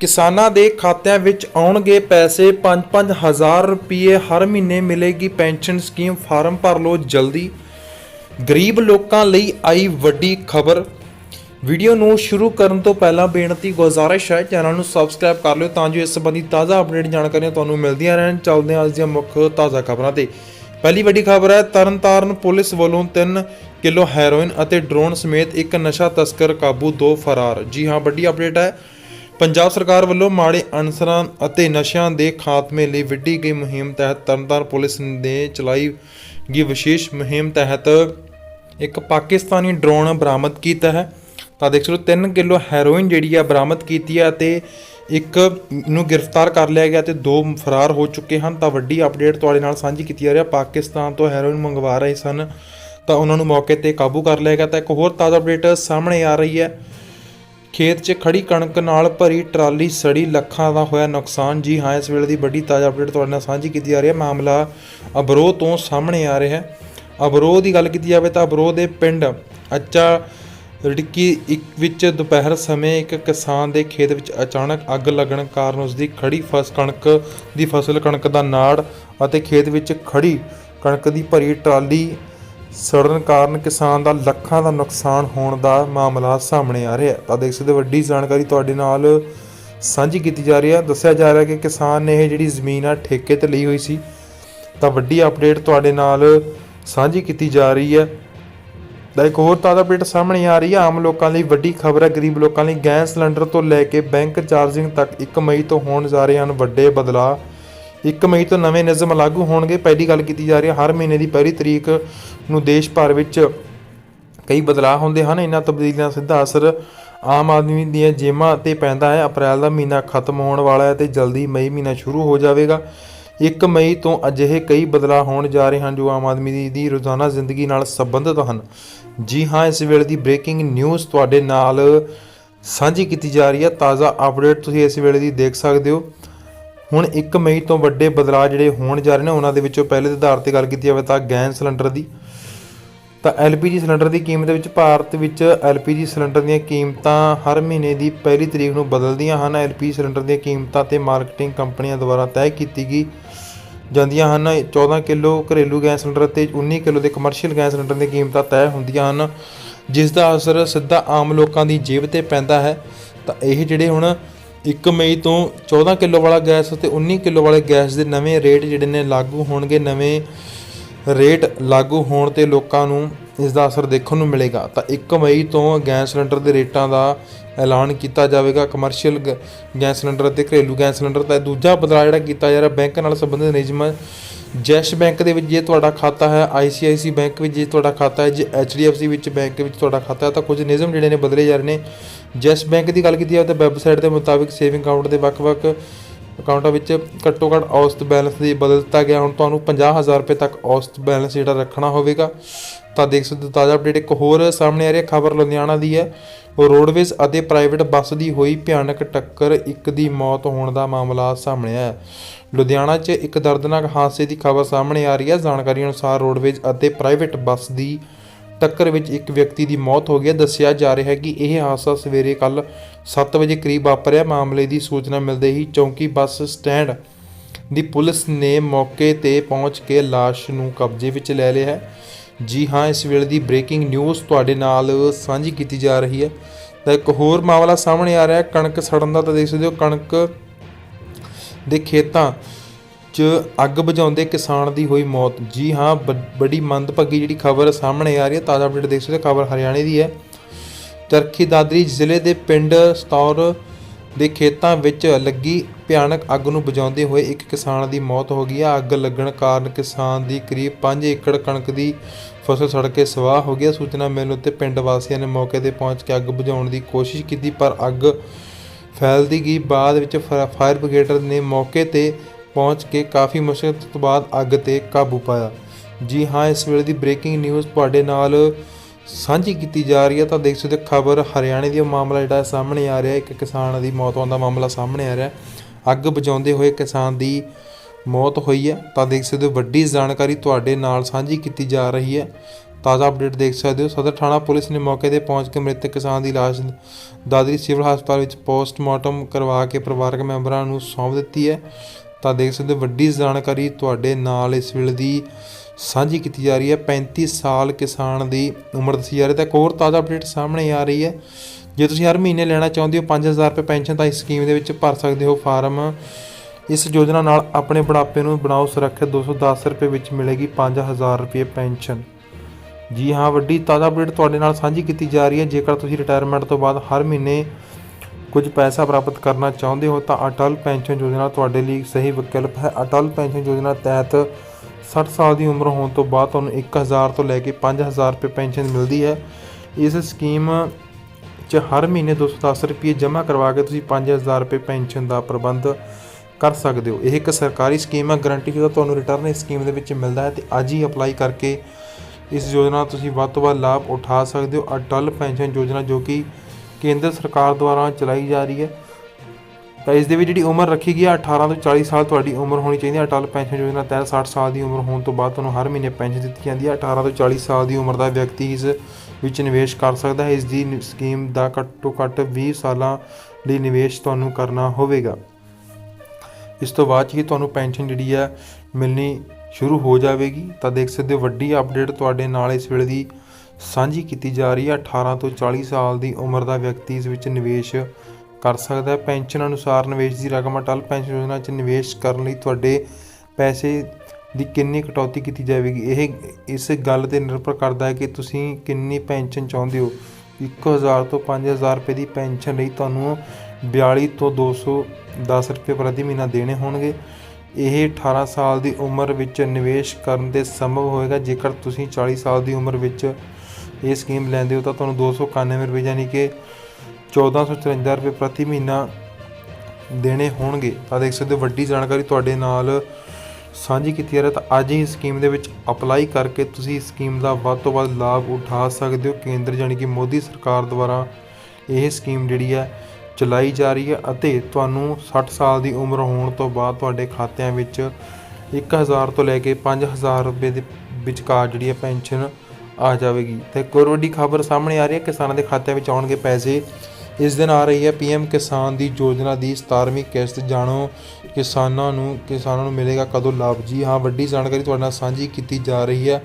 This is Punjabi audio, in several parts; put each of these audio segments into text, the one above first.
ਕਿਸਾਨਾਂ ਦੇ ਖਾਤਿਆਂ ਵਿੱਚ ਆਉਣਗੇ ਪੈਸੇ 5-5 ਹਜ਼ਾਰ ਰੁਪਏ ਹਰ ਮਹੀਨੇ ਮਿਲੇਗੀ ਪੈਨਸ਼ਨ ਸਕੀਮ ਫਾਰਮ ਭਰ ਲਓ ਜਲਦੀ। ਗਰੀਬ ਲੋਕਾਂ ਲਈ ਆਈ ਵੱਡੀ ਖਬਰ। ਵੀਡੀਓ ਨੂੰ ਸ਼ੁਰੂ ਕਰਨ ਤੋਂ ਪਹਿਲਾਂ ਬੇਨਤੀ, ਗੁਜ਼ਾਰਿਸ਼ ਹੈ, ਚੈਨਲ ਨੂੰ ਸਬਸਕ੍ਰਾਈਬ ਕਰ ਲਿਓ ਤਾਂ ਜੋ ਇਸ ਸੰਬੰਧੀ ਤਾਜ਼ਾ ਅਪਡੇਟ ਜਾਣਕਾਰੀਆਂ ਤੁਹਾਨੂੰ ਮਿਲਦੀਆਂ ਰਹਿਣ। ਚੱਲਦੇ ਹਾਂ ਅੱਜ ਦੀਆਂ ਮੁੱਖ ਤਾਜ਼ਾ ਖਬਰਾਂ ਤੇ। ਪਹਿਲੀ ਵੱਡੀ ਖਬਰ ਹੈ, ਤਰਨਤਾਰਨ ਪੁਲਿਸ ਵੱਲੋਂ 3 ਕਿਲੋ ਹੈਰੋਇਨ ਅਤੇ ਡਰੋਨ ਸਮੇਤ ਇੱਕ ਨਸ਼ਾ ਤਸਕਰ ਕਾਬੂ, ਦੋ ਫਰਾਰ। ਜੀ ਹਾਂ, ਵੱਡੀ ਅਪਡੇਟ ਹੈ ਪੰਜਾਬ ਸਰਕਾਰ ਵੱਲੋਂ ਮਾੜੇ ਅਨਸਰਾਂ ਅਤੇ ਨਸ਼ਿਆਂ ਦੇ ਖਾਤਮੇ ਲਈ ਵਿੱਢੀ ਗਈ ਮੁਹਿੰਮ ਤਹਿਤ ਤਰਨਤਾਰਨ ਪੁਲਿਸ ਨੇ ਚਲਾਈ ਗਈ ਵਿਸ਼ੇਸ਼ ਮੁਹਿੰਮ ਤਹਿਤ ਇੱਕ ਪਾਕਿਸਤਾਨੀ ਡਰੋਨ ਬਰਾਮਦ ਕੀਤਾ ਹੈ। ਤਾਂ ਦੇਖ ਸਕਦੇ ਹੋ 3 ਕਿਲੋ ਹੈਰੋਇਨ ਜਿਹੜੀ ਆ ਬਰਾਮਦ ਕੀਤੀ ਹੈ ਤੇ ਇੱਕ ਨੂੰ ਗ੍ਰਿਫਤਾਰ ਕਰ ਲਿਆ ਗਿਆ ਤੇ ਦੋ ਫਰਾਰ ਹੋ ਚੁੱਕੇ ਹਨ। ਤਾਂ ਵੱਡੀ ਅਪਡੇਟ ਤੁਹਾਡੇ ਨਾਲ ਸਾਂਝੀ ਕੀਤੀ ਜਾ ਰਹੀ ਹੈ ਪਾਕਿਸਤਾਨ ਤੋਂ ਹੈਰੋਇਨ ਮੰਗਵਾ ਰਹੇ ਸਨ ਤਾਂ ਉਹਨਾਂ ਨੂੰ ਮੌਕੇ ਤੇ ਕਾਬੂ ਕਰ ਲਿਆ ਗਿਆ। ਤਾਂ ਇੱਕ ਹੋਰ ਤਾਜ਼ਾ ਅਪਡੇਟ ਸਾਹਮਣੇ ਆ ਰਹੀ ਹੈ। ਖੇਤ 'ਚ ਖੜੀ ਕਣਕ ਨਾਲ ਭਰੀ ਟਰਾਲੀ ਸੜੀ, ਲੱਖਾਂ ਦਾ ਹੋਇਆ ਨੁਕਸਾਨ। ਜੀ ਹਾਂ, ਇਸ ਵੇਲੇ ਦੀ ਵੱਡੀ ਤਾਜ਼ਾ ਅਪਡੇਟ ਤੁਹਾਡੇ ਨਾਲ ਸਾਂਝੀ ਕੀਤੀ ਜਾ ਰਹੀ ਹੈ। ਮਾਮਲਾ ਅਬਰੋਹ ਤੋਂ ਸਾਹਮਣੇ ਆ ਰਿਹਾ ਹੈ। ਅਬਰੋਹ ਦੀ ਗੱਲ ਕੀਤੀ ਜਾਵੇ ਤਾਂ ਅਬਰੋਹ ਦੇ ਪਿੰਡ ਅੱਚਾ ਰਿੜਕੀ ਇੱਕ ਵਿੱਚ ਦੁਪਹਿਰ ਸਮੇਂ ਇੱਕ ਕਿਸਾਨ ਦੇ ਖੇਤ ਵਿੱਚ ਅਚਾਨਕ ਅੱਗ ਲੱਗਣ ਕਾਰਨ ਉਸ ਦੀ ਖੜੀ ਫਸ ਕਣਕ ਦੀ ਫਸਲ ਕਣਕ ਦਾ ਨਾੜ ਅਤੇ ਖੇਤ ਵਿੱਚ ਖੜੀ ਕਣਕ ਦੀ ਭਰੀ ਟਰਾਲੀ ਸੜਨ ਕਾਰਨ ਕਿਸਾਨ ਦਾ ਲੱਖਾਂ ਦਾ ਨੁਕਸਾਨ ਹੋਣ ਦਾ ਮਾਮਲਾ ਸਾਹਮਣੇ ਆ ਰਿਹਾ ਤਾਂ ਦੇਖ ਸਕਦੇ ਹੋ, ਵੱਡੀ ਜਾਣਕਾਰੀ ਤੁਹਾਡੇ ਨਾਲ ਸਾਂਝੀ ਕੀਤੀ ਜਾ ਰਹੀ ਹੈ। ਦੱਸਿਆ ਜਾ ਰਿਹਾ ਕਿ ਕਿਸਾਨ ਨੇ ਇਹ ਜਿਹੜੀ ਜ਼ਮੀਨ ਆ, ਠੇਕੇ ਤੇ ਲਈ ਹੋਈ ਸੀ। ਤਾਂ ਵੱਡੀ ਅਪਡੇਟ ਤੁਹਾਡੇ ਨਾਲ ਸਾਂਝੀ ਕੀਤੀ ਜਾ ਰਹੀ ਹੈ। ਤਾਂ ਇੱਕ ਹੋਰ ਤਾਜ਼ਾ ਅਪਡੇਟ ਸਾਹਮਣੇ ਆ ਰਹੀ ਹੈ। ਆਮ ਲੋਕਾਂ ਲਈ ਵੱਡੀ ਖਬਰ ਹੈ, ਗਰੀਬ ਲੋਕਾਂ ਲਈ ਗੈਸ ਸਿਲੰਡਰ ਤੋਂ ਲੈ ਕੇ ਬੈਂਕ ਚਾਰਜਿੰਗ ਤੱਕ 1 ਮਈ ਤੋਂ ਹੋਣ ਜਾ ਰਹੇ ਹਨ ਵੱਡੇ ਬਦਲਾਅ। 1 ਮਈ ਤੋਂ ਨਵੇਂ ਨਿਯਮ ਲਾਗੂ ਹੋਣਗੇ। ਪਹਿਲੀ ਗੱਲ ਕੀਤੀ ਜਾ ਰਹੀ ਹੈ, ਹਰ ਮਹੀਨੇ ਦੀ ਪਹਿਲੀ ਤਰੀਕ ਨੂੰ ਦੇਸ਼ ਭਰ ਵਿੱਚ ਕਈ ਬਦਲਾਅ ਹੁੰਦੇ ਹਨ। ਇਹਨਾਂ ਤਬਦੀਲੀਆਂ ਦਾ ਸਿੱਧਾ ਅਸਰ ਆਮ ਆਦਮੀ ਦੀਆਂ ਜੇਮਾਂ ਤੇ ਪੈਂਦਾ ਹੈ। ਅਪ੍ਰੈਲ ਦਾ ਮਹੀਨਾ ਖਤਮ ਹੋਣ ਵਾਲਾ ਹੈ ਤੇ ਜਲਦੀ ਮਈ ਮਹੀਨਾ ਸ਼ੁਰੂ ਹੋ ਜਾਵੇਗਾ। 1 ਮਈ ਤੋਂ ਅਜਿਹੇ ਕਈ ਬਦਲਾਅ ਹੋਣ ਜਾ ਰਹੇ ਹਨ ਜੋ ਆਮ ਆਦਮੀ ਦੀ ਰੋਜ਼ਾਨਾ ਜ਼ਿੰਦਗੀ ਨਾਲ ਸੰਬੰਧਿਤ ਹਨ। ਜੀ ਹਾਂ, ਇਸ ਵੇਲੇ ਦੀ ਬ੍ਰੇਕਿੰਗ ਨਿਊਜ਼ ਤੁਹਾਡੇ ਨਾਲ ਸਾਂਝੀ ਕੀਤੀ ਜਾ ਰਹੀ ਹੈ। ਤਾਜ਼ਾ ਅਪਡੇਟ ਤੁਸੀਂ ਇਸ ਵੇਲੇ ਦੀ ਦੇਖ ਸਕਦੇ ਹੋ। ਹੁਣ 1 ਮਈ ਤੋਂ ਵੱਡੇ ਬਦਲਾਅ ਜਿਹੜੇ ਹੋਣ ਜਾ ਰਹੇ ਨੇ, ਉਹਨਾਂ ਦੇ ਵਿੱਚੋਂ ਪਹਿਲੇ ਦੇ ਆਧਾਰ ਤੇ ਗੱਲ ਕੀਤੀ ਜਾਵੇ ਤਾਂ ਗੈਸ ਸਿਲੰਡਰ ਦੀ। ਤਾਂ LPG ਸਿਲੰਡਰ ਦੀ ਕੀਮਤ ਵਿੱਚ ਭਾਰਤ ਵਿੱਚ LPG ਸਿਲੰਡਰ ਦੀਆਂ ਕੀਮਤਾਂ ਹਰ ਮਹੀਨੇ ਦੀ ਪਹਿਲੀ ਤਰੀਕ ਨੂੰ ਬਦਲਦੀਆਂ ਹਨ। LPG ਸਿਲੰਡਰ ਦੀਆਂ ਕੀਮਤਾਂ ਤੇ ਮਾਰਕੀਟਿੰਗ ਕੰਪਨੀਆਂ ਦੁਆਰਾ ਤੈਅ ਕੀਤੀ ਗਈ ਜਾਂਦੀਆਂ ਹਨ। 14 ਕਿਲੋ ਘਰੇਲੂ ਗੈਸ ਸਿਲੰਡਰ ਤੇ 19 ਕਿਲੋ ਦੇ ਕਮਰਸ਼ੀਅਲ ਗੈਸ ਸਿਲੰਡਰ ਦੀਆਂ ਕੀਮਤਾਂ ਤੈਅ ਹੁੰਦੀਆਂ ਹਨ, ਜਿਸ ਦਾ ਅਸਰ ਸਿੱਧਾ ਆਮ ਲੋਕਾਂ ਦੀ ਜੇਬ ਤੇ ਪੈਂਦਾ ਹੈ। ਤਾਂ ਇਹ ਜਿਹੜੇ ਹੁਣ 1 ਮਈ ਤੋਂ 14 ਕਿਲੋ ਵਾਲਾ ਗੈਸ ਅਤੇ 19 ਕਿਲੋ ਵਾਲੇ ਗੈਸ ਦੇ ਨਵੇਂ ਰੇਟ ਜਿਹੜੇ ਨੇ ਲਾਗੂ ਹੋਣਗੇ, ਨਵੇਂ ਰੇਟ ਲਾਗੂ ਹੋਣ ਤੇ ਲੋਕਾਂ ਨੂੰ ਇਸ ਦਾ ਅਸਰ ਦੇਖਣ ਨੂੰ ਮਿਲੇਗਾ। ਤਾਂ 1 ਮਈ ਤੋਂ ਗੈਸ ਸਿਲੰਡਰ ਦੇ ਰੇਟਾਂ ਦਾ ਐਲਾਨ ਕੀਤਾ ਜਾਵੇਗਾ। ਕਮਰਸ਼ੀਅਲ ਗ- ਗੈਸ ਸਿਲੰਡਰ ਅਤੇ ਘਰੇਲੂ ਗੈਸ ਸਿਲੰਡਰ ਦਾ ਦੂਜਾ ਬਦਲਾਅ ਜਿਹੜਾ ਕੀਤਾ ਜਾ ਰਿਹਾ, ਬੈਂਕ ਨਾਲ ਸੰਬੰਧਿਤ ਨਿਯਮਾਂ ਜੈਸ਼ ਬੈਂਕ ਦੇ ਵਿੱਚ ਜੇ ਤੁਹਾਡਾ ਖਾਤਾ ਹੈ ICICI ਬੈਂਕ ਵਿੱਚ ਜੇ ਤੁਹਾਡਾ ਖਾਤਾ ਹੈ, ਜੇ HDFC ਵਿੱਚ ਬੈਂਕ ਵਿੱਚ ਤੁਹਾਡਾ ਖਾਤਾ ਹੈ, ਤਾਂ ਕੁਝ ਨਿਯਮ ਜਿਹੜੇ ਨੇ ਬਦਲੇ ਜਾ ਰਹੇ ਨੇ। ਜੈਸ਼ ਬੈਂਕ ਦੀ ਗੱਲ ਕੀਤੀ ਜਾਵੇ ਤਾਂ ਵੈਬਸਾਈਟ ਦੇ ਮੁਤਾਬਿਕ ਸੇਵਿੰਗ ਅਕਾਊਂਟ ਦੇ ਵੱਖ-ਵੱਖ ਅਕਾਊਂਟਾਂ ਵਿੱਚ ਘੱਟੋ ਘੱਟ ਔਸਤ ਬੈਲੈਂਸ ਦੀ ਬਦਲ ਦਿੱਤਾ ਗਿਆ। ਹੁਣ ਤੁਹਾਨੂੰ 50000 ਰੁਪਏ ਤੱਕ ਔਸਤ ਬੈਲੈਂਸ ਜਿਹੜਾ ਰੱਖਣਾ ਹੋਵੇਗਾ, ਤਾਂ ਦੇਖ ਸਕਦੇ ਹੋ ਤਾਜ਼ਾ ਅਪਡੇਟ ਇੱਕ ਹੋਰ ਸਾਹਮਣੇ ਆ ਰਹੀ ਹੈ। ਖਬਰ ਲੁਧਿਆਣਾ ਦੀ ਹੈ। ਉਹ ਰੋਡਵੇਜ਼ ਅਤੇ ਪ੍ਰਾਈਵੇਟ ਬੱਸ ਦੀ ਹੋਈ ਭਿਆਨਕ ਟੱਕਰ, ਇੱਕ ਦੀ ਮੌਤ ਹੋਣ ਦਾ ਮਾਮਲਾ ਸਾਹਮਣੇ ਆਇਆ ਲੁਧਿਆਣਾ 'ਚ ਇੱਕ ਦਰਦਨਾਕ ਹਾਦਸੇ ਦੀ ਖਬਰ ਸਾਹਮਣੇ ਆ ਰਹੀ ਹੈ। ਜਾਣਕਾਰੀ ਅਨੁਸਾਰ ਰੋਡਵੇਜ਼ ਅਤੇ ਪ੍ਰਾਈਵੇਟ ਬੱਸ ਦੀ ਟੱਕਰ ਵਿੱਚ ਇੱਕ ਵਿਅਕਤੀ ਦੀ ਮੌਤ ਹੋ ਗਈ ਹੈ। ਦੱਸਿਆ ਜਾ ਰਿਹਾ ਹੈ ਕਿ ਇਹ ਹਾਦਸਾ ਸਵੇਰੇ ਕੱਲ 7 ਵਜੇ ਕਰੀਬ ਵਾਪਰਿਆ। ਮਾਮਲੇ ਦੀ ਸੂਚਨਾ ਮਿਲਦੇ ਹੀ ਚੌਂਕੀ ਬੱਸ ਸਟੈਂਡ ਦੀ ਪੁਲਿਸ ਨੇ ਮੌਕੇ ਤੇ ਪਹੁੰਚ ਕੇ ਲਾਸ਼ ਨੂੰ ਕਬਜ਼ੇ ਵਿੱਚ ਲੈ ਲਿਆ ਹੈ। ਜੀ ਹਾਂ, ਇਸ ਵੇਲੇ ਦੀ ਬ੍ਰੇਕਿੰਗ ਨਿਊਜ਼ ਤੁਹਾਡੇ ਨਾਲ ਸਾਂਝੀ ਕੀਤੀ ਜਾ ਰਹੀ ਹੈ। ਤਾਂ ਇੱਕ ਹੋਰ ਮਾਮਲਾ ਸਾਹਮਣੇ ਆ ਰਿਹਾ ਹੈ। ਕਣਕ ਸੜਨ ਦਾ ਤਾਂ ਦੇਖ ਸਕਦੇ ਹੋ, ਕਣਕ ਦੇ ਖੇਤਾਂ 'ਚ ਅੱਗ ਬੁਝਾਉਂਦੇ ਕਿਸਾਨ ਦੀ ਹੋਈ ਮੌਤ। ਜੀ ਹਾਂ, ਬ- ਬੜੀ ਮੰਦਭਾਗੀ ਜਿਹੜੀ ਖਬਰ ਸਾਹਮਣੇ ਆ ਰਹੀ ਹੈ। ਤਾਜ਼ਾ ਅਪਡੇਟ ਦੇਖ ਸਕਦੇ ਹੋ, ਖਬਰ ਹਰਿਆਣੇ ਦੀ ਹੈ। ਚਰਖੀ ਦਾਦਰੀ ਜ਼ਿਲ੍ਹੇ ਦੇ ਪਿੰਡ ਸਤੌਰ ਦੇ ਖੇਤਾਂ ਵਿੱਚ ਲੱਗੀ ਭਿਆਨਕ ਅੱਗ ਨੂੰ ਬੁਝਾਉਂਦੇ ਹੋਏ ਇੱਕ ਕਿਸਾਨ ਦੀ ਮੌਤ ਹੋ ਗਈ ਹੈ। ਅੱਗ ਲੱਗਣ ਕਾਰਨ ਕਿਸਾਨ ਦੀ ਕਰੀਬ 5 ਏਕੜ ਕਣਕ ਦੀ ਫਸਲ ਸੜ ਕੇ ਸਵਾਹ ਹੋ ਗਈ ਸੂਚਨਾ ਮਿਲਣ ਉੱਤੇ ਪਿੰਡ ਵਾਸੀਆਂ ਨੇ ਮੌਕੇ ਤੇ ਪਹੁੰਚ ਕੇ ਅੱਗ ਬੁਝਾਉਣ ਦੀ ਕੋਸ਼ਿਸ਼ ਕੀਤੀ, ਪਰ ਅੱਗ ਫੈਲਦੀ ਗਈ। ਬਾਅਦ ਵਿੱਚ ਫ- ਫਾਇਰ ਬ੍ਰਿਗੇਡ ਨੇ ਮੌਕੇ ਤੇ ਪਹੁੰਚ ਕੇ ਕਾਫੀ ਮੁਸ਼ਕਲ ਤੋਂ ਬਾਅਦ ਅੱਗ ਤੇ ਕਾਬੂ ਪਾਇਆ। ਜੀ ਹਾਂ, ਇਸ ਵੇਲੇ ਦੀ ਬ੍ਰੇਕਿੰਗ ਨਿਊਜ਼ ਤੁਹਾਡੇ ਨਾਲ ਸਾਂਝੀ ਕੀਤੀ ਜਾ ਰਹੀ ਹੈ। ਤਾਂ ਦੇਖ ਸਕਦੇ ਖਬਰ ਹਰਿਆਣੇ ਦੀ ਮਾਮਲਾ ਜਿਹੜਾ ਸਾਹਮਣੇ ਆ ਰਿਹਾ ਇੱਕ ਕਿਸਾਨ ਦੀ ਮੌਤ ਹੋਣ ਦਾ ਮਾਮਲਾ ਸਾਹਮਣੇ ਆ ਰਿਹਾ ਅੱਗ ਬੁਝਾਉਂਦੇ ਹੋਏ ਕਿਸਾਨ ਦੀ ਮੌਤ ਹੋਈ ਹੈ। ਤਾਂ ਦੇਖ ਸਕਦੇ ਹੋ, ਵੱਡੀ ਜਾਣਕਾਰੀ ਤੁਹਾਡੇ ਨਾਲ ਸਾਂਝੀ ਕੀਤੀ ਜਾ ਰਹੀ ਹੈ। ਤਾਜ਼ਾ ਅਪਡੇਟ ਦੇਖ ਸਕਦੇ ਹੋ, ਸਦਰ ਥਾਣਾ ਪੁਲਿਸ ਨੇ ਮੌਕੇ ਤੇ ਪਹੁੰਚ ਕੇ ਮ੍ਰਿਤਕ ਕਿਸਾਨ ਦੀ ਲਾਸ਼ ਦਾਦਰੀ ਸਿਵਲ ਹਸਪਤਾਲ ਵਿੱਚ ਪੋਸਟਮਾਰਟਮ ਕਰਵਾ ਕੇ ਪਰਿਵਾਰਕ ਮੈਂਬਰਾਂ ਨੂੰ ਸੌਂਪ ਦਿੱਤੀ ਹੈ। ਤਾਂ ਦੇਖ ਸਕਦੇ ਹੋ ਵੱਡੀ ਜਾਣਕਾਰੀ ਤੁਹਾਡੇ ਨਾਲ ਇਸ ਵੇਲੇ ਦੀ ਸਾਂਝੀ ਕੀਤੀ ਜਾ ਰਹੀ ਹੈ। 35 ਸਾਲ ਕਿਸਾਨ ਦੀ ਉਮਰ ਦੱਸੀ ਜਾ ਰਹੀ ਹੈ ਤਾਂ ਇੱਕ ਹੋਰ ਤਾਜ਼ਾ ਅਪਡੇਟ ਸਾਹਮਣੇ ਆ ਰਹੀ ਹੈ। ਜੇ ਤੁਸੀਂ ਹਰ ਮਹੀਨੇ ਲੈਣਾ ਚਾਹੁੰਦੇ ਹੋ 5000 ਰੁਪਏ ਪੈਨਸ਼ਨ ਤਾਂ ਇਸ ਸਕੀਮ ਦੇ ਵਿੱਚ ਭਰ ਸਕਦੇ ਹੋ ਫਾਰਮ। ਇਸ ਯੋਜਨਾ ਨਾਲ ਆਪਣੇ ਬੁਢਾਪੇ ਨੂੰ ਬਣਾਓ ਸੁਰੱਖਿਅਤ 210 ਰੁਪਏ ਵਿੱਚ ਮਿਲੇਗੀ 5000 ਰੁਪਏ ਪੈਨਸ਼ਨ। ਜੀ ਹਾਂ, ਵੱਡੀ ਤਾਜ਼ਾ ਅਪਡੇਟ ਤੁਹਾਡੇ ਨਾਲ ਸਾਂਝੀ ਕੀਤੀ ਜਾ ਰਹੀ ਹੈ। ਜੇਕਰ ਤੁਸੀਂ ਰਿਟਾਇਰਮੈਂਟ ਤੋਂ ਬਾਅਦ ਹਰ ਮਹੀਨੇ ਕੁਝ ਪੈਸਾ ਪ੍ਰਾਪਤ ਕਰਨਾ ਚਾਹੁੰਦੇ ਹੋ ਤਾਂ ਅਟਲ ਪੈਨਸ਼ਨ ਯੋਜਨਾ ਤੁਹਾਡੇ ਲਈ ਸਹੀ ਵਿਕਲਪ ਹੈ। ਅਟਲ ਪੈਨਸ਼ਨ ਯੋਜਨਾ ਤਹਿਤ 60 ਸਾਲ ਦੀ ਉਮਰ ਹੋਣ ਤੋਂ ਬਾਅਦ ਤੁਹਾਨੂੰ 1000 ਤੋਂ ਲੈ ਕੇ 5000 ਰੁਪਏ ਪੈਨਸ਼ਨ ਮਿਲਦੀ ਹੈ। ਇਸ ਸਕੀਮ 'ਚ ਹਰ ਮਹੀਨੇ 210 ਰੁਪਏ ਜਮ੍ਹਾਂ ਕਰਵਾ ਕੇ ਤੁਸੀਂ 5000 ਰੁਪਏ ਪੈਨਸ਼ਨ ਦਾ ਪ੍ਰਬੰਧ ਕਰ ਸਕਦੇ ਹੋ। ਇਹ ਇੱਕ ਸਰਕਾਰੀ ਸਕੀਮ ਹੈ। ਗਰੰਟੀ ਦਾ ਤੁਹਾਨੂੰ ਰਿਟਰਨ ਇਸ ਸਕੀਮ ਦੇ ਵਿੱਚ ਮਿਲਦਾ ਹੈ ਤੇ ਅੱਜ ਹੀ ਅਪਲਾਈ ਕਰਕੇ ਇਸ ਯੋਜਨਾ ਤੁਸੀਂ ਵੱਧ ਤੋਂ ਵੱਧ ਲਾਭ ਉਠਾ ਸਕਦੇ ਹੋ। ਅਟਲ ਪੈਨਸ਼ਨ ਯੋਜਨਾ ਜੋ ਕਿ ਕੇਂਦਰ ਸਰਕਾਰ ਦੁਆਰਾ ਚਲਾਈ ਜਾ ਰਹੀ ਹੈ। ਤਾਂ ਇਸ ਦੇ ਵਿੱਚ ਜਿਹੜੀ ਉਮਰ ਰੱਖੀ ਗਈ ਹੈ 18 ਤੋਂ 40 ਸਾਲ ਤੁਹਾਡੀ ਉਮਰ ਹੋਣੀ ਚਾਹੀਦੀ ਹੈ। ਅਟਲ ਪੈਨਸ਼ਨ ਯੋਜਨਾ ਤਹਿਤ 60 ਸਾਲ ਦੀ ਉਮਰ ਹੋਣ ਤੋਂ ਬਾਅਦ ਤੁਹਾਨੂੰ ਹਰ ਮਹੀਨੇ ਪੈਨਸ਼ਨ ਦਿੱਤੀ ਜਾਂਦੀ ਹੈ। 18 ਤੋਂ 40 ਸਾਲ ਦੀ ਉਮਰ ਦਾ ਵਿਅਕਤੀ ਇਸ ਵਿੱਚ ਨਿਵੇਸ਼ ਕਰ ਸਕਦਾ ਹੈ। ਇਸ ਦੀ ਸਕੀਮ ਦਾ ਘੱਟੋ ਘੱਟ 20 ਸਾਲਾਂ ਲਈ ਨਿਵੇਸ਼ ਤੁਹਾਨੂੰ ਕਰਨਾ ਹੋਵੇਗਾ। ਇਸ ਤੋਂ ਬਾਅਦ 'ਚ ਹੀ ਤੁਹਾਨੂੰ ਪੈਨਸ਼ਨ ਜਿਹੜੀ ਹੈ ਮਿਲਣੀ ਸ਼ੁਰੂ ਹੋ ਜਾਵੇਗੀ। ਤਾਂ ਦੇਖ ਸਕਦੇ ਹੋ, ਵੱਡੀ ਅਪਡੇਟ ਤੁਹਾਡੇ ਨਾਲ ਇਸ ਵੇਲੇ ਦੀ ਸਾਂਝੀ ਕੀਤੀ ਜਾ ਰਹੀ ਹੈ। 18 ਤੋਂ 40 ਸਾਲ ਦੀ ਉਮਰ ਦਾ ਵਿਅਕਤੀ ਇਸ ਵਿੱਚ ਨਿਵੇਸ਼ ਕਰ ਸਕਦਾ ਹੈ। ਪੈਨਸ਼ਨ ਅਨੁਸਾਰ ਨਿਵੇਸ਼ ਦੀ ਰਕਮ ਅਟਲ ਪੈਨਸ਼ਨ ਯੋਜਨਾ 'ਚ ਨਿਵੇਸ਼ ਕਰਨ ਲਈ ਤੁਹਾਡੇ ਪੈਸੇ ਦੀ ਕਿੰਨੀ ਕਟੌਤੀ ਕੀਤੀ ਜਾਵੇਗੀ? ਇਹ ਇਸ ਗੱਲ ਤੇ ਨਿਰਭਰ ਕਰਦਾ ਹੈ ਕਿ ਤੁਸੀਂ ਕਿੰਨੀ ਪੈਨਸ਼ਨ ਚਾਹੁੰਦੇ ਹੋ। 1000 ਤੋਂ 5000 ਰੁਪਏ ਦੀ ਪੈਨਸ਼ਨ ਲਈ ਤੁਹਾਨੂੰ 42 ਤੋਂ 210 ਰੁਪਏ ਪ੍ਰਤੀ ਮਹੀਨਾ ਦੇਣੇ ਹੋਣਗੇ। ਇਹ 18 ਸਾਲ ਦੀ ਉਮਰ ਵਿੱਚ ਨਿਵੇਸ਼ ਕਰਨ ਦੇ ਸੰਭਵ ਹੋਏਗਾ। ਜੇਕਰ ਤੁਸੀਂ 40 ਸਾਲ ਦੀ ਉਮਰ ਵਿੱਚ ਇਹ ਸਕੀਮ ਲੈਂਦੇ ਹੋ ਤਾਂ ਤੁਹਾਨੂੰ 291 ਰੁਪਏ ਯਾਨੀ ਕਿ 1454 ਰੁਪਏ ਪ੍ਰਤੀ ਮਹੀਨਾ ਦੇਣੇ ਹੋਣਗੇ। ਤਾਂ ਦੇਖ ਸਕਦੇ ਹੋ, ਵੱਡੀ ਜਾਣਕਾਰੀ ਤੁਹਾਡੇ ਨਾਲ ਸਾਂਝੀ ਕੀਤੀ ਜਾ ਰਹੀ ਹੈ। ਤਾਂ ਅੱਜ ਹੀ ਇਸ ਸਕੀਮ ਦੇ ਵਿੱਚ ਅਪਲਾਈ ਕਰਕੇ ਤੁਸੀਂ ਇਸ ਸਕੀਮ ਦਾ ਵੱਧ ਤੋਂ ਵੱਧ ਲਾਭ ਉਠਾ ਸਕਦੇ ਹੋ। ਕੇਂਦਰ ਯਾਨੀ ਕਿ ਮੋਦੀ ਸਰਕਾਰ ਦੁਆਰਾ ਇਹ ਸਕੀਮ ਜਿਹੜੀ ਹੈ ਚਲਾਈ ਜਾ ਰਹੀ ਹੈ ਅਤੇ ਤੁਹਾਨੂੰ 60 ਸਾਲ ਦੀ ਉਮਰ ਹੋਣ ਤੋਂ ਬਾਅਦ ਤੁਹਾਡੇ ਖਾਤਿਆਂ ਵਿੱਚ 1000 ਤੋਂ ਲੈ ਕੇ 5000 ਰੁਪਏ ਦੇ ਵਿਚਕਾਰ ਜਿਹੜੀ ਹੈ ਪੈਨਸ਼ਨ ਆ ਜਾਵੇਗੀ। ਤੇ ਇੱਕ ਹੋਰ ਵੱਡੀ ਖਬਰ ਸਾਹਮਣੇ ਆ ਰਹੀ ਹੈ, ਕਿਸਾਨਾਂ ਦੇ ਖਾਤਿਆਂ ਵਿੱਚ ਆਉਣਗੇ ਪੈਸੇ। ਇਸ ਦਿਨ ਆ ਰਹੀ ਹੈ ਪੀਐਮ ਕਿਸਾਨ ਦੀ ਯੋਜਨਾ ਦੀ 17ਵੀਂ ਕਿਸ਼ਤ। ਜਾਣੋ, ਕਿਸਾਨਾਂ ਨੂੰ ਕਿਸਾਨਾਂ ਨੂੰ ਮਿਲੇਗਾ ਕਦੋਂ ਲਾਭ? ਜੀ ਹਾਂ, ਵੱਡੀ ਜਾਣਕਾਰੀ ਤੁਹਾਡੇ ਨਾਲ ਸਾਂਝੀ ਕੀਤੀ ਜਾ ਰਹੀ ਹੈ।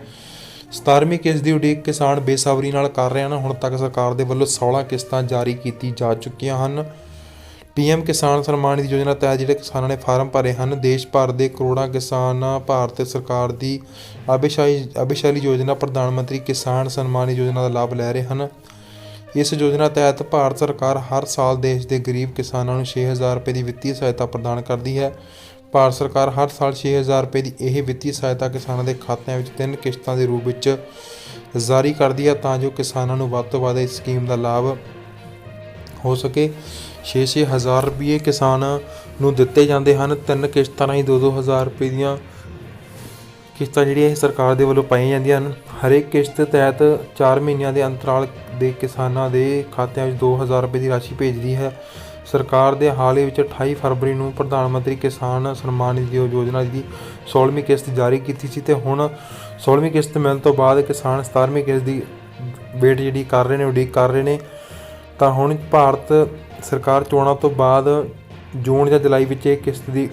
17ਵੀਂ ਕਿਸ਼ਤ ਦੀ ਉਡੀਕ ਕਿਸਾਨ ਬੇਸਬਰੀ ਨਾਲ ਕਰ ਰਹੇ ਹਨ। ਹੁਣ ਤੱਕ ਸਰਕਾਰ ਦੇ ਵੱਲੋਂ 16 ਕਿਸ਼ਤਾਂ ਜਾਰੀ ਕੀਤੀ ਜਾ ਚੁੱਕੀਆਂ ਹਨ। ਪੀਐਮ ਕਿਸਾਨ ਸਨਮਾਨ ਨਿਧੀ ਯੋਜਨਾ ਤਹਿਤ ਜਿਹੜੇ ਕਿਸਾਨਾਂ ਨੇ ਫਾਰਮ ਭਰੇ ਹਨ, ਦੇਸ਼ ਭਰ ਦੇ ਕਰੋੜਾਂ ਕਿਸਾਨਾਂ ਭਾਰਤ ਸਰਕਾਰ ਦੀ ਅਭਿਸ਼ਾਈ ਅਭਿਸ਼ਾਲੀ ਯੋਜਨਾ ਪ੍ਰਧਾਨ ਮੰਤਰੀ ਕਿਸਾਨ ਸਨਮਾਨ ਯੋਜਨਾ ਦਾ ਲਾਭ ਲੈ ਰਹੇ ਹਨ। ਇਸ ਯੋਜਨਾ ਤਹਿਤ ਭਾਰਤ ਸਰਕਾਰ ਹਰ ਸਾਲ ਦੇਸ਼ ਦੇ ਗਰੀਬ ਕਿਸਾਨਾਂ ਨੂੰ 6000 ਰੁਪਏ ਦੀ ਵਿੱਤੀ ਸਹਾਇਤਾ ਪ੍ਰਦਾਨ ਕਰਦੀ ਹੈ। ਭਾਰਤ ਸਰਕਾਰ ਹਰ ਸਾਲ 6000 ਰੁਪਏ ਦੀ ਇਹ ਵਿੱਤੀ ਸਹਾਇਤਾ ਕਿਸਾਨਾਂ ਦੇ ਖਾਤਿਆਂ ਵਿੱਚ ਤਿੰਨ ਕਿਸ਼ਤਾਂ ਦੇ ਰੂਪ ਵਿੱਚ ਜਾਰੀ ਕਰਦੀ ਹੈ ਤਾਂ ਜੋ ਕਿਸਾਨਾਂ ਨੂੰ ਵੱਧ ਤੋਂ ਵੱਧ ਇਸ ਸਕੀਮ ਦਾ ਲਾਭ ਹੋ ਸਕੇ। 6-6 ਹਜ਼ਾਰ ਰੁਪਏ ਕਿਸਾਨ ਨੂੰ ਦਿੱਤੇ ਜਾਂਦੇ ਹਨ। ਤਿੰਨ ਕਿਸ਼ਤਾਂ ਰਾਹੀਂ 2-2 ਹਜ਼ਾਰ ਰੁਪਏ ਦੀਆਂ ਕਿਸ਼ਤਾਂ ਜਿਹੜੀਆਂ ਇਹ ਸਰਕਾਰ ਦੇ ਵੱਲੋਂ ਪਾਈਆਂ ਜਾਂਦੀਆਂ ਹਨ। ਹਰੇਕ ਕਿਸ਼ਤ ਤਹਿਤ 4 ਮਹੀਨਿਆਂ ਦੇ ਅੰਤਰਾਲ ਦੇ ਕਿਸਾਨਾਂ ਦੇ ਖਾਤਿਆਂ ਵਿੱਚ 2000 ਰੁਪਏ ਦੀ ਰਾਸ਼ੀ ਭੇਜਦੀ ਹੈ। ਸਰਕਾਰ ਦੇ ਹਾਲ ਹੀ ਵਿੱਚ 28 ਫਰਵਰੀ ਨੂੰ ਪ੍ਰਧਾਨ ਮੰਤਰੀ ਕਿਸਾਨ ਸਨਮਾਨ ਨਿਧੀ ਯੋਜਨਾ ਦੀ 16ਵੀਂ ਕਿਸ਼ਤ ਜਾਰੀ ਕੀਤੀ ਸੀ ਤੇ ਹੁਣ 16ਵੀਂ ਕਿਸ਼ਤ ਮਿਲਣ ਤੋਂ ਬਾਅਦ ਕਿਸਾਨ 17ਵੀਂ ਕਿਸ਼ਤ ਦੀ ਵੇਟ ਜਿਹੜੀ ਕਰ ਰਹੇ ਨੇ, ਉਡੀਕ ਕਰ ਰਹੇ ਨੇ। ਤਾਂ ਹੁਣ ਭਾਰਤ ਸਰਕਾਰ ਚੋਣਾਂ ਤੋਂ ਬਾਅਦ ਜੂਨ ਜਾਂ ਜੁਲਾਈ ਵਿੱਚ ਇਹ ਕਿਸ਼ਤ ਦੀ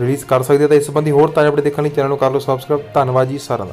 ਰਿਲੀਜ਼ ਕਰ ਸਕਦੀ ਹੈ। ਤਾਂ ਇਸ ਸੰਬੰਧੀ ਹੋਰ ਤਾਜ਼ਾ ਅਪਡੇਟ ਦੇਖਣ ਲਈ ਚੈਨਲ ਨੂੰ ਕਰ ਲਓ ਸਬਸਕ੍ਰਾਈਬ ਧੰਨਵਾਦ ਜੀ ਸਾਰਿਆਂ ਦਾ।